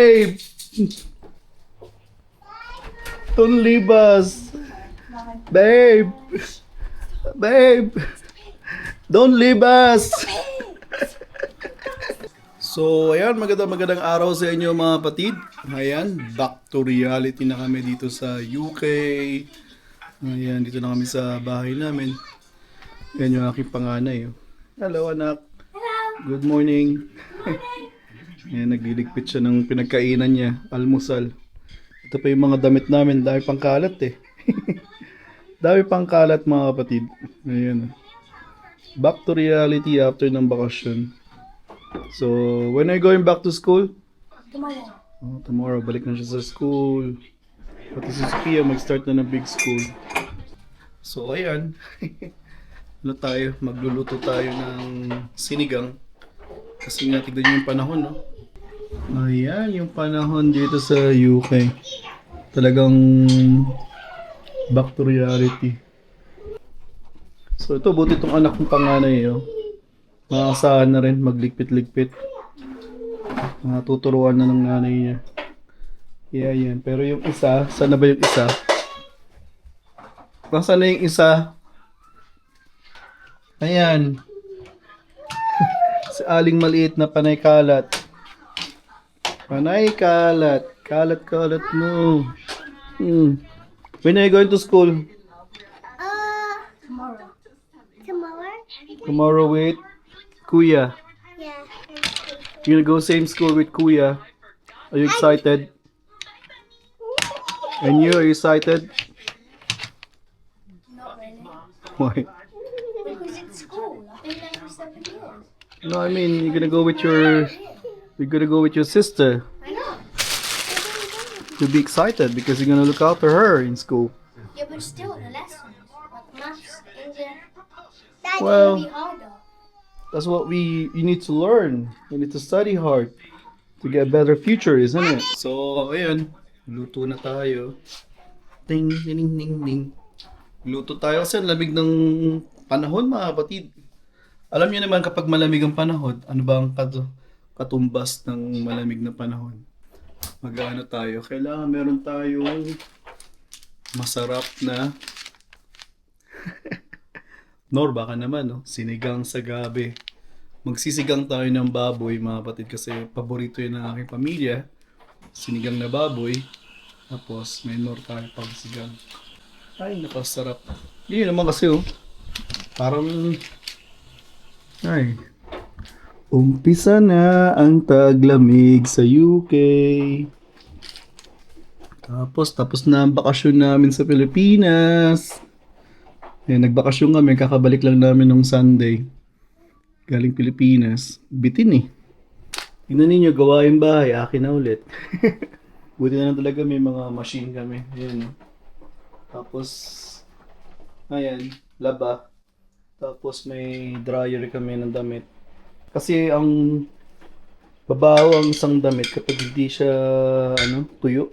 Babe! Don't leave us! Babe! Babe! Don't leave us! So, ayan, magandang magandang araw sa inyo mga kapatid. Ayan, back to reality na kami dito sa UK. Ayan, dito na kami sa bahay namin. Yan yung aking panganay. oh. Hello, anak. Good morning. Ayan, nagliligpit siya ng pinagkainan niya, almusal. Ito pa yung mga damit namin, dami pang kalat eh. dami pang kalat mga kapatid. Ayan. Back to reality after ng bakasyon. So, when are you going back to school? Tomorrow. Oh, tomorrow, balik na siya sa school. Pati si Sophia, mag-start na ng big school. So, ayan. ano tayo? Magluluto tayo ng sinigang. Kasi nga, tignan niyo yung panahon, no? Ayan, yung panahon dito sa UK. Talagang back to reality. So, ito, buti itong anak kong panganay, oh. Maasahan na rin, magligpit-ligpit. Mga tuturuan na ng nanay niya. Yeah, yan. Pero yung isa, saan na ba yung isa? Nasaan na yung isa? Ayan. Si Aling maliit na panay kalat. Panay kalat. Kalat kalat mo. Hmm. When are you going to school? Uh, tomorrow. Tomorrow? Tomorrow with Kuya. Yeah. You're gonna go same school with Kuya. Are you excited? And you, are you excited? Not really. Why? No, I mean you're gonna go with your you're gonna go with your sister. I know. You'll be excited because you're gonna look after her in school. Yeah, but still, the lessons, like maths, English, Well- will be harder. That's what we you need to learn. You need to study hard to get a better future, isn't it? So, ayun, luto na tayo. Ding ding ding ding. Luto tayo kasi lamig ng panahon, mga kapatid. Alam niyo naman kapag malamig ang panahon, ano ba ang kat- katumbas ng malamig na panahon? Mag-ano tayo? Kailangan meron tayong masarap na Nor, baka naman, no? Sinigang sa gabi. Magsisigang tayo ng baboy, mga kapatid, kasi paborito yun ng aking pamilya. Sinigang na baboy. Tapos, may nor tayo pang sigang. Ay, napasarap. Yun naman kasi, oh. Parang, ay. Umpisa na ang taglamig sa UK. Tapos, tapos na ang bakasyon namin sa Pilipinas. Eh, nagbakasyon kami, kakabalik lang namin nung Sunday. Galing Pilipinas. Bitin eh. Tingnan ninyo, gawain bahay, akin na ulit. Buti na lang talaga may mga machine kami. Ayan. Tapos, ayan, laba. Tapos may dryer kami ng damit. Kasi ang babaw ang isang damit kapag hindi siya ano, tuyo.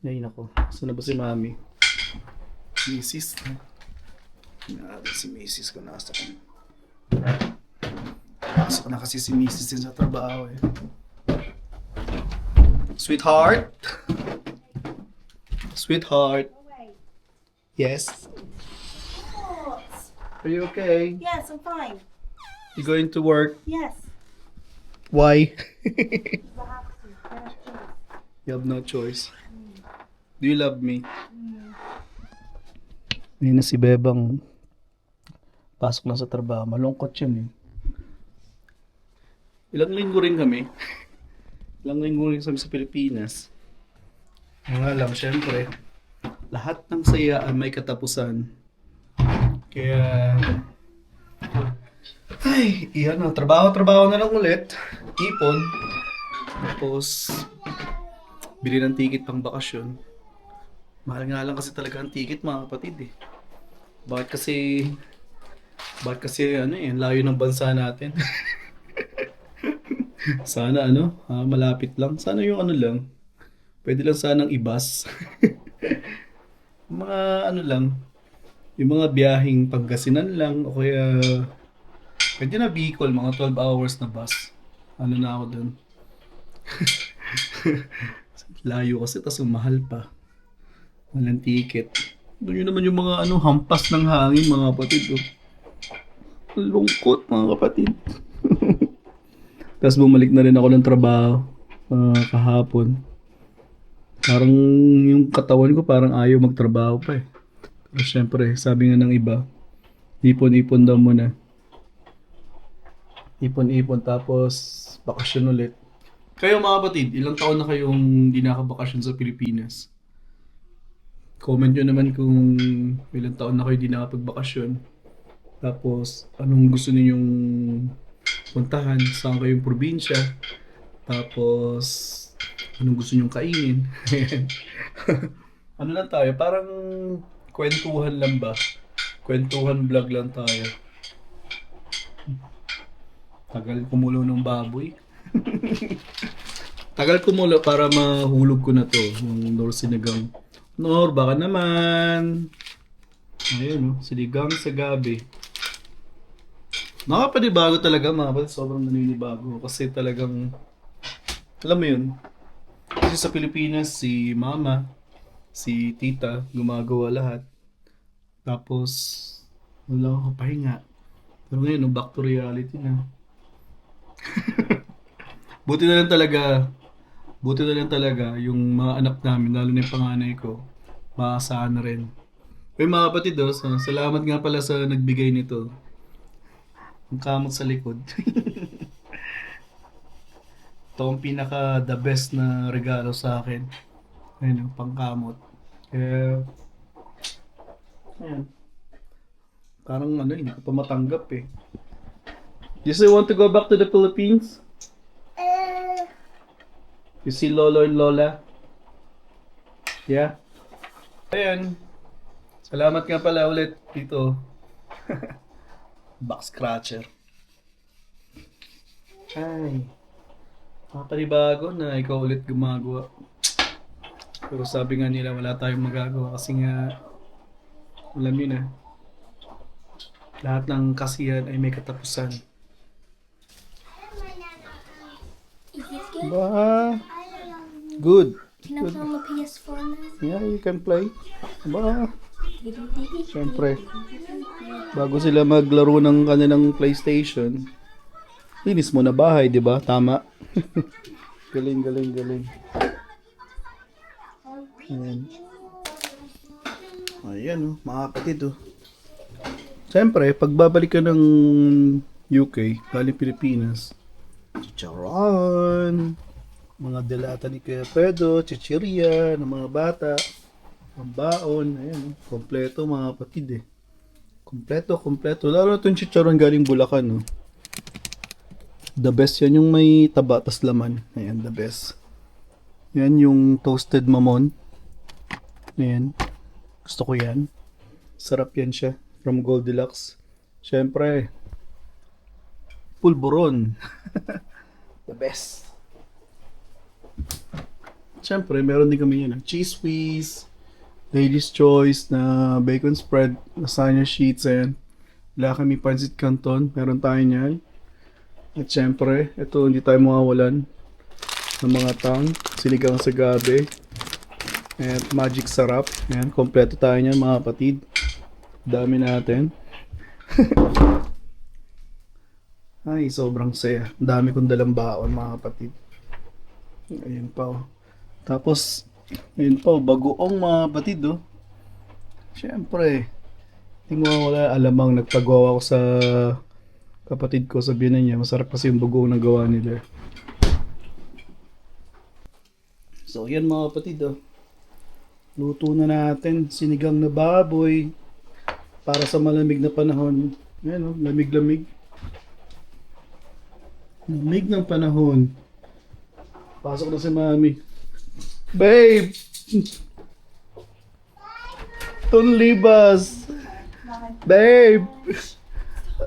Ay nako, saan na ba si mami? Misis. Grabe si Mrs. ko nasa ko. Pasok na kasi si Mrs. din sa trabaho eh. Sweetheart? Sweetheart? Yes? Are you okay? Yes, I'm fine. You going to work? Yes. Why? you have no choice. Do you love me? Ayun na si Bebang. Pasok na sa trabaho. Malungkot yun eh. Ilang linggo rin kami. Ilang linggo rin kami sa Pilipinas. Ang nga lang, syempre, lahat ng saya ay may katapusan. Kaya, ay, iyan na. Trabaho-trabaho na lang ulit. Ipon. Tapos, bili ng ticket pang bakasyon. Mahal nga lang kasi talaga ang ticket mga kapatid eh. Bakit kasi, bakit kasi ano eh, layo ng bansa natin. sana ano, ah, malapit lang. Sana yung ano lang, pwede lang sanang ibas. mga ano lang, yung mga biyaheng Pangasinan lang o kaya pwede na Bicol, mga 12 hours na bus. Ano na ako dun. Layo kasi, tas mahal pa. Walang ticket. Doon yun naman yung mga ano, hampas ng hangin mga kapatid. Oh. Lungkot mga kapatid. Tapos bumalik na rin ako ng trabaho ah, kahapon. Parang yung katawan ko parang ayaw magtrabaho pa eh. Pero syempre, sabi nga ng iba, ipon-ipon daw muna. Ipon-ipon tapos bakasyon ulit. Kayo mga kapatid, ilang taon na kayong hindi nakabakasyon sa Pilipinas? Comment nyo naman kung ilang taon na kayo hindi nakapagbakasyon. Tapos, anong gusto ninyong puntahan? Saan kayong probinsya? Tapos, anong gusto ninyong kainin? Ano lang tayo? Parang kwentuhan lang ba? Kwentuhan vlog lang tayo. Tagal kumulo ng baboy. Tagal kumulo para mahulog ko na to. Yung Nor Sinigang. Nor, baka naman. Ayun, oh, sinigang sa gabi. Nakapanibago talaga mga kapatid. Sobrang naninibago. Kasi talagang, alam mo yun, kasi sa Pilipinas, si mama, si tita, gumagawa lahat. Tapos, wala akong pahinga. Pero ngayon, no, back to reality na. buti na lang talaga, buti na lang talaga yung mga anak namin, lalo na yung panganay ko, maasahan na rin. Uy mga kapatid, oh, sa- salamat nga pala sa nagbigay nito. Ang kamot sa likod. Ito ang pinaka the best na regalo sa akin. Ayun, yung pangkamot. Kaya, ayan. Parang ano, hindi ko pa matanggap eh. You still want to go back to the Philippines? Uh, You see Lolo and Lola? Yeah? Ayan. Salamat nga pala ulit dito. Back scratcher. Ay. Mapanibago na ikaw ulit gumagawa. Pero sabi nga nila wala tayong magagawa kasi nga alam yun na. Lahat ng kasiyan ay may katapusan. Ba, good. Can I play on my PS4 now? Yeah, you can play. Ba, Siyempre, bago sila maglaro ng kanilang PlayStation, linis mo na bahay, di ba? Tama. galing, galing, galing. Ayan. Ayan, oh, mga kapatid, oh. Siyempre, pagbabalik ka ng UK, galing Pilipinas, chicharon, mga delata ni Kuya Pedro, chichirya ng mga bata, ang baon, ayan, oh, kompleto mga kapatid eh. Kompleto, kompleto. Lalo itong chicharon galing Bulacan, no. The best yan yung may taba tas laman. Ayan, the best. Yan yung toasted mamon. Ayan. Gusto ko yan. Sarap yan siya. From Goldilocks. Siyempre, pulburon. the best. Siyempre, meron din kami yun. ah, Cheese whiz, Ladies Choice na bacon spread, lasagna sheets, ayan. Wala kami pancit canton, meron tayo niyan. At syempre, ito hindi tayo mawawalan ng mga tang, sinigang sa gabi, at magic sarap. Ayan, kompleto tayo niyan mga kapatid. Dami natin. Ay, sobrang saya. Dami kong dalang baon mga kapatid. Ayan pa oh. Tapos, ayun pa, oh, bagoong mga batid, oh. Siyempre, hindi mo wala alamang nagpagawa ko sa kapatid ko, sabihin na niya, masarap kasi yung bagoong na gawa nila. So, yan mga kapatid, oh. Luto na natin, sinigang na baboy, para sa malamig na panahon. Ayan, oh, lamig-lamig. Lamig ng panahon. Pasok na si mami. Babe! Don't leave us! Babe!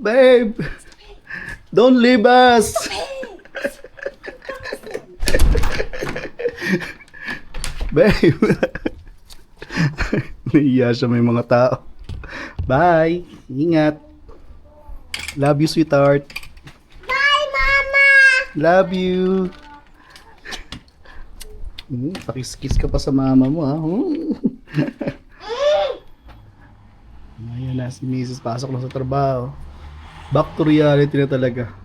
Babe! Don't leave us! Babe! Naiya siya may mga tao. Bye! Ingat! Love you, sweetheart! Bye, Mama! Love you! Hmm, pakis-kiss ka pa sa mama mo ha. Hmm. Ayan na si Mrs. Pasok na sa trabaho. Back to reality na talaga.